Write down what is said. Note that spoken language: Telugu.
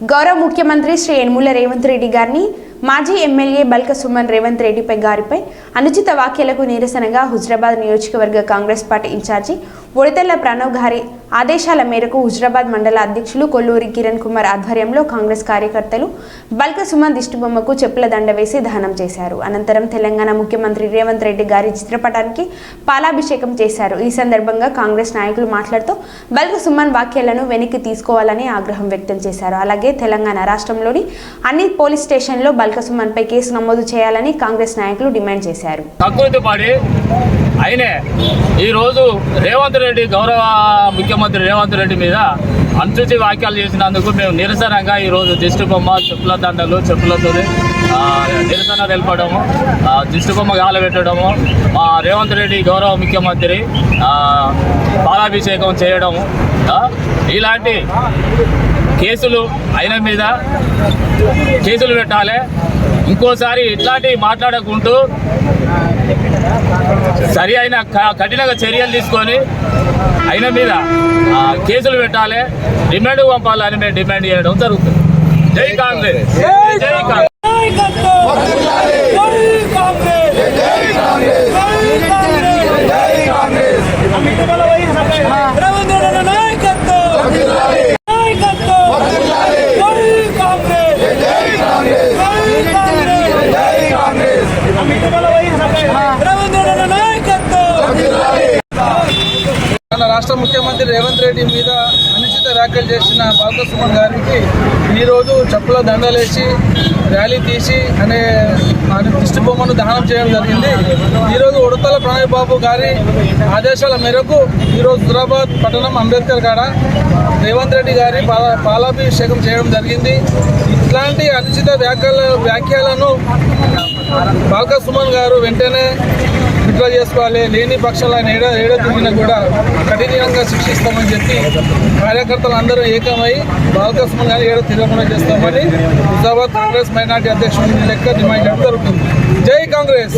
గౌరవ ముఖ్యమంత్రి శ్రీ యనమల రేవంత్ రెడ్డి గారిని మాజీ ఎమ్మెల్యే బల్క సుమన్ రేవంత్ రెడ్డిపై గారిపై అనుచిత వ్యాఖ్యలకు నిరసనగా హుజరాబాద్ నియోజకవర్గ Congress party in charge Odithela Pranav గారి ఆదేశాల మేరకు హుజరాబాద్ మండల అధ్యక్షులు కొల్లూరి కిరణ్ కుమార్ ఆధ్వర్యంలో కాంగ్రెస్ కార్యకర్తలు బల్క సుమన్ దిష్టిబొమ్మకు చెప్పుల దండ వేసి దహనం చేశారు. అనంతరం తెలంగాణ ముఖ్యమంత్రి రేవంత్ రెడ్డి గారి చిత్రపటానికి పాలాభిషేకం చేశారు. ఈ సందర్భంగా కాంగ్రెస్ నాయకులు మాట్లాడుతూ బల్క సుమన్ వ్యాఖ్యలను వెనక్కి తీసుకోవాలని ఆగ్రహం వ్యక్తం చేశారు. అలాగే తెలంగాణ రాష్ట్రంలోని అన్ని పోలీస్ స్టేషన్లో బల్క సుమన్పై కేసు నమోదు చేయాలని కాంగ్రెస్ నాయకులు డిమాండ్ చేశారు. అయినే ఈరోజు రేవంత్ రెడ్డి గౌరవ ముఖ్యమంత్రి రేవంత్ రెడ్డి మీద అనుచిత వ్యాఖ్యలు చేసినందుకు మేము నిరసనగా ఈరోజు దిష్టి బొమ్మ చెప్పుల దండలు చెప్పులతో నిరసన తెలపడము దిష్టి బొమ్మ గాలబెట్టడము మా రేవంత్ రెడ్డి గౌరవ ముఖ్యమంత్రి పాలాభిషేకం చేయడము ఇలాంటి కేసులు అయిన మీద కేసులు పెట్టాలి. ఇంకోసారి ఇట్లాంటివి మాట్లాడకుంటూ సరి అయిన క- కఠినంగా చర్యలు తీసుకొని అయిన మీద కేసులు పెట్టాలి. డిమాండ్ పంపాలని మేము డిమాండ్ చేయడం జరుగుతుంది. జై కాంగ్రెస్. జై కాంగ్రెస్. రాష్ట్ర ముఖ్యమంత్రి రేవంత్ రెడ్డి మీద అనుచిత వ్యాఖ్యలు చేసిన బాలకృష్ణ గారికి ఈరోజు చెప్పుల దండలేసి ర్యాలీ తీసి అనే దిష్టి బొమ్మను దహనం చేయడం జరిగింది. ఈరోజు ఉడతల ప్రణయ్ బాబు గారి ఆదేశాల మేరకు ఈరోజు హుజరాబాద్ పట్టణం అంబేద్కర్ కాడ రేవంత్ రెడ్డి గారి పాలాభిషేకం చేయడం జరిగింది. ఇట్లాంటి అనుచిత వ్యాఖ్యల వ్యాఖ్యలను బాలక సుమన్ గారు వెంటనే విత్డ్రా చేసుకోవాలి. లేని పక్షంలో ఆయన ఏడ ఏడో తిరిగినా కూడా కఠినంగా శిక్షిస్తామని చెప్పి కార్యకర్తలు అందరూ ఏకమై బాలకృష్ణ గారు ఏడో తిరగకుండా చేస్తామని హుజాబాద్ కాంగ్రెస్ మైనార్టీ అధ్యక్షుడి లెక్క డిమాండ్ జరుగుతుంది జై కాంగ్రెస్!